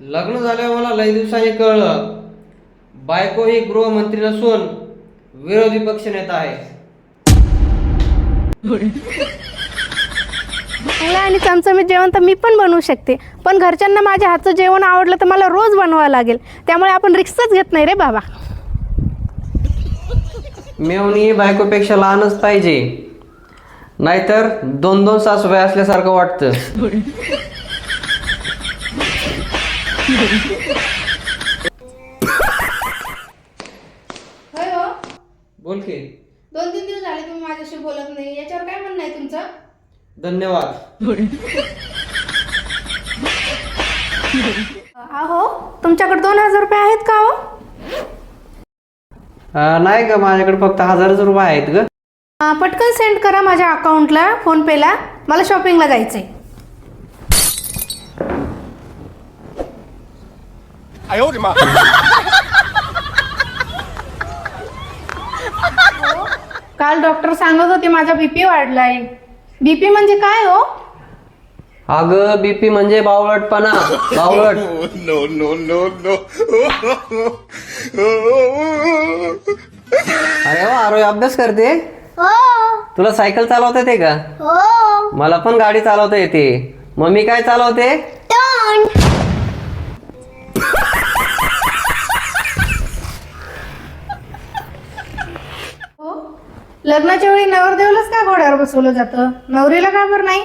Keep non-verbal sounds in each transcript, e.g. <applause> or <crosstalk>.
लग्न झाल्यावर मला लई दिवसांनी कळलं बायको ही गृहमंत्री नसून विरोधी पक्ष नेता आहे आणि चमचमीत जेवण तर मी पण बनवू शकते पण घरच्यांना माझ्या हातचं जेवण आवडलं तर मला रोज बनवावं लागेल. त्यामुळे आपण रिक्सच घेत नाही रे बाबा. मेवणी बायकोपेक्षा लहानच पाहिजे. नाहीतर दोन दोन सासूबाई असल्यासारखं वाटतं. होय हो बोल की. दोन तीन दिवस झाले तुम्ही माझ्याशी बोलत नाही याच्यावर काय म्हणणं आहे तुमचं धन्यवाद. अहो तुमच्याकडे दोन हजार रुपये आहेत का हो? अं, नाही ग माझ्याकडे फक्त हजारच रुपये आहेत ग. अं, पटकन सेंड करा माझ्या अकाउंटला फोनपेला. मला शॉपिंगला जायचंय. 哎呦我的妈！ काल डॉक्टर सांगत होते माझा बीपी वाढलाय बीपी म्हणजे काय हो अगं बीपी म्हणजे बावळटपणा बावळट no no no no! अरे वा आरोग्य अभ्यास करते हो तुला सायकल चालवता येते का हो मला पण गाडी चालवता येते मग मी काय चालवते हो लग्नाच्या वेळी नवरदेवलाच का घोड्यावर बसवलं जातं? नवरीला का बरं नाही?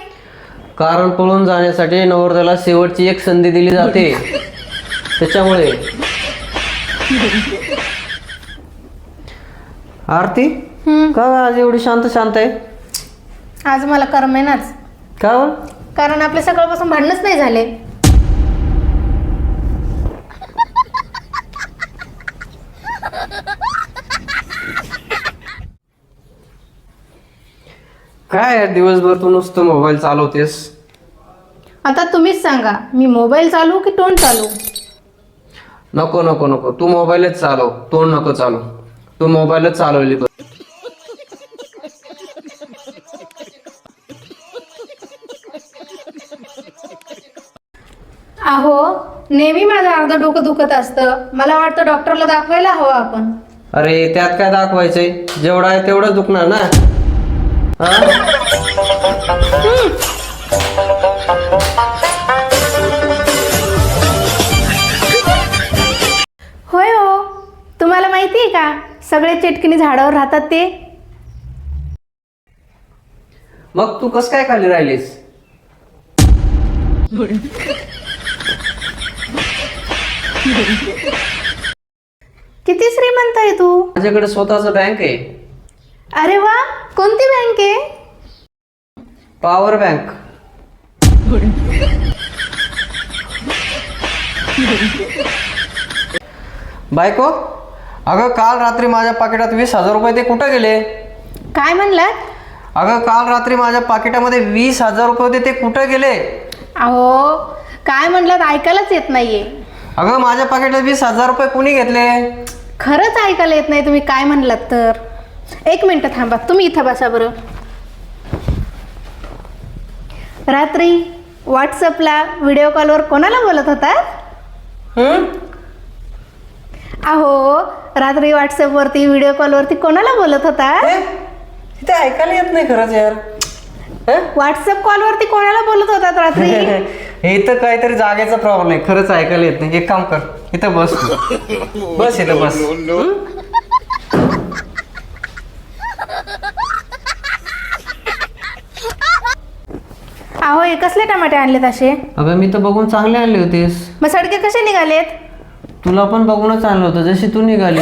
कारण पळून जाण्यासाठी नवरदेवाला शेवटची एक संधी दिली जाते. त्याच्यामुळे. आरती? हम्म, का आज एवढी शांत शांत आहे? आज मला करमेनाच का बरं? कारण आपले सकाळपासून भांडणच नाही झाले. काय दिवसभर तू नुसतं मोबाईल चालवतेस? आता तुम्हीच सांगा मी मोबाईल चालू की टोन चालू नको नको नको. तू मोबाईलच चालव. तोंड नको चालव. तू मोबाईलच चालवली बघ. अहो नेहमी माझं अर्ध डोकं दुखत असतं. मला वाटतं डॉक्टरला दाखवायला हवं आपण. अरे त्यात काय दाखवायचंय? जेवढं आहे तेवढं दुखणार ना? होय हो. तुम्हाला माहिती आहे का? सगळे चेटकिनी झाडावर राहतात ते. मग तू कस काय खाली राहिलीस? किती श्रीमंत आहे तू? माझ्याकडे स्वतःच बँक आहे. अरे वा कोणती बँक आहे? पॉवर बँक बायको अगं काल रात्री माझ्या पाकिटात वीस हजार रुपये ते कुठं गेले? काय म्हणलात? अगं काल रात्री माझ्या पाकिटामध्ये वीस हजार रुपये होते ते कुठं गेले? अहो काय म्हणलात ऐकायलाच येत नाहीये. अगं माझ्या पाकिटात वीस हजार रुपये कुणी घेतले? खरंच ऐकायला येत नाही तुम्ही काय म्हणलात तर? एक मिनटं थांबा तुम्ही इथं बसा बरं. रात्री व्हॉट्सअपला व्हिडिओ कॉलवर कोणाला बोलत होतात? हं? अहो रात्री व्हॉट्सअपवरती व्हिडिओ कॉलवरती कोणाला बोलत होता? इथे ऐकायला येत नाही खरंच यार. हं? व्हॉट्सअप कॉलवरती कोणाला बोलत होतात रात्री? <laughs> हे इथं काहीतरी जागेचा प्रॉब्लेम आहे. खरंच ऐकायला येत नाही. एक काम कर. इथं बस. बस इथं बस. अहो हे कसले टमाटे आणलेत असे? अगं मी तर बघून चांगले आणले होतेस. मग सडके कसे निघालेत? तुला पण बघूनच आणलं होतं जशी तू निघाली.